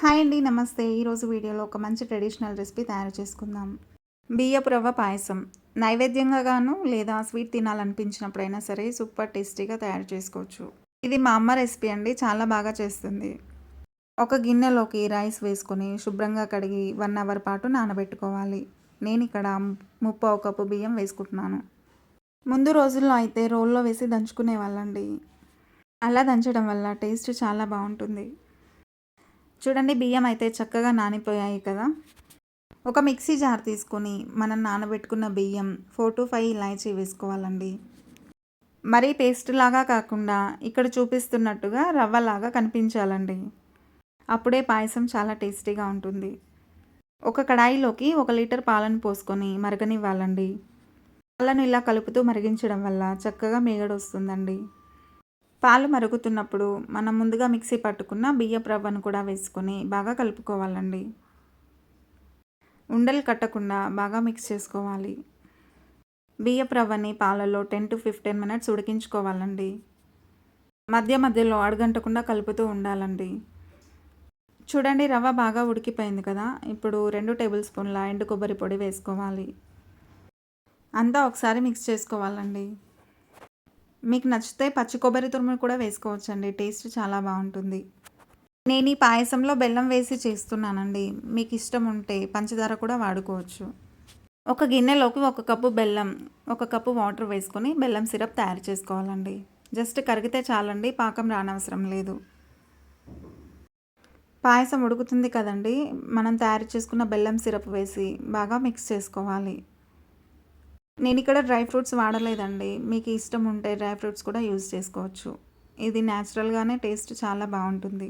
Hi అండి నమస్తే. ఈరోజు వీడియోలో ఒక మంచి ట్రెడిషనల్ రెసిపీ తయారు చేసుకుందాం. బియ్యపు రవ్వ పాయసం. నైవేద్యంగా గాను లేదా స్వీట్ తినాలనిపించినప్పుడైనా సరే సూపర్ టేస్టీగా తయారు చేసుకోవచ్చు. ఇది మా అమ్మ రెసిపీ అండి చాలా బాగా చేస్తుంది. ఒక గిన్నెలోకి రైస్ వేసుకొని శుభ్రంగా కడిగి వన్ అవర్ పాటు నానబెట్టుకోవాలి. నేను ఇక్కడ ముప్పావు కప్పు బియ్యం వేసుకుంటున్నాను. ముందు రోజుల్లో అయితే రోల్లో వేసి దంచుకునే వాళ్ళండి అలా దంచడం వల్ల టేస్ట్ చాలా బాగుంటుంది. చూడండి బియ్యం అయితే చక్కగా నానిపోయాయి కదా. ఒక మిక్సీ జార్ తీసుకొని మనం నానబెట్టుకున్న బియ్యం ఫోర్ టు ఫైవ్ ఇలాచీ వేసుకోవాలండి. మరీ పేస్ట్ లాగా కాకుండా ఇక్కడ చూపిస్తున్నట్టుగా రవ్వలాగా కనిపించాలండి. అప్పుడే పాయసం చాలా టేస్టీగా ఉంటుంది. ఒక కడాయిలోకి ఒక లీటర్ పాలను పోసుకొని మరగనివ్వాలండి. పాలను ఇలా కలుపుతూ మరిగించడం వల్ల చక్కగా మేగడ వస్తుందండి పాలు మరుగుతున్నప్పుడు మనం ముందుగా మిక్సీ పట్టుకున్న బియ్యపు రవ్వను కూడా వేసుకొని బాగా కలుపుకోవాలండి. ఉండలు కట్టకుండా బాగా మిక్స్ చేసుకోవాలి. బియ్యపు రవ్వని పాలలో టెన్ టు ఫిఫ్టీన్ మినిట్స్ ఉడికించుకోవాలండి. మధ్య మధ్యలో అడగంటకుండా కలుపుతూ ఉండాలండి. చూడండి రవ్వ బాగా ఉడికిపోయింది కదా ఇప్పుడు రెండు టేబుల్ స్పూన్ల ఎండు కొబ్బరి పొడి వేసుకోవాలి. అంతా ఒకసారి మిక్స్ చేసుకోవాలండి. మీకు నచ్చితే పచ్చి కొబ్బరి తురుములు కూడా వేసుకోవచ్చండి. టేస్ట్ చాలా బాగుంటుంది. నేను ఈ పాయసంలో బెల్లం వేసి చేస్తున్నానండి. మీకు ఇష్టం ఉంటే పంచదార కూడా వాడుకోవచ్చు. ఒక గిన్నెలోకి ఒక కప్పు బెల్లం ఒక కప్పు వాటర్ వేసుకొని బెల్లం సిరప్ తయారు చేసుకోవాలండి. జస్ట్ కరిగితే చాలండి పాకం రానవసరం లేదు. పాయసం ఉడుకుతుంది కదండి. మనం తయారు చేసుకున్న బెల్లం సిరప్ వేసి బాగా మిక్స్ చేసుకోవాలి. నేను ఇక్కడ డ్రై ఫ్రూట్స్ వాడలేదండి. మీకు ఇష్టం ఉంటే డ్రై ఫ్రూట్స్ కూడా యూజ్ చేసుకోవచ్చు. ఇది న్యాచురల్గానే టేస్ట్ చాలా బాగుంటుంది.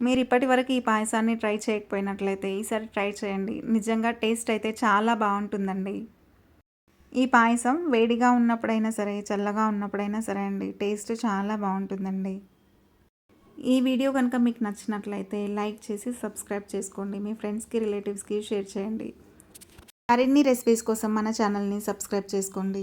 మీరు ఇప్పటి వరకు ఈ పాయసాన్ని ట్రై చేయకపోయినట్లయితే ఈసారి ట్రై చేయండి. నిజంగా టేస్ట్ అయితే చాలా బాగుంటుందండి. ఈ పాయసం వేడిగా ఉన్నప్పుడైనా సరే చల్లగా ఉన్నప్పుడైనా సరే అండి టేస్ట్ చాలా బాగుంటుందండి. ఈ వీడియో కనుక మీకు నచ్చినట్లయితే లైక్ చేసి సబ్స్క్రైబ్ చేసుకోండి. మీ ఫ్రెండ్స్కి రిలేటివ్స్కి షేర్ చేయండి. మరిన్ని రెసిపీస్ కోసం మన ఛానల్ని సబ్స్క్రైబ్ చేసుకోండి.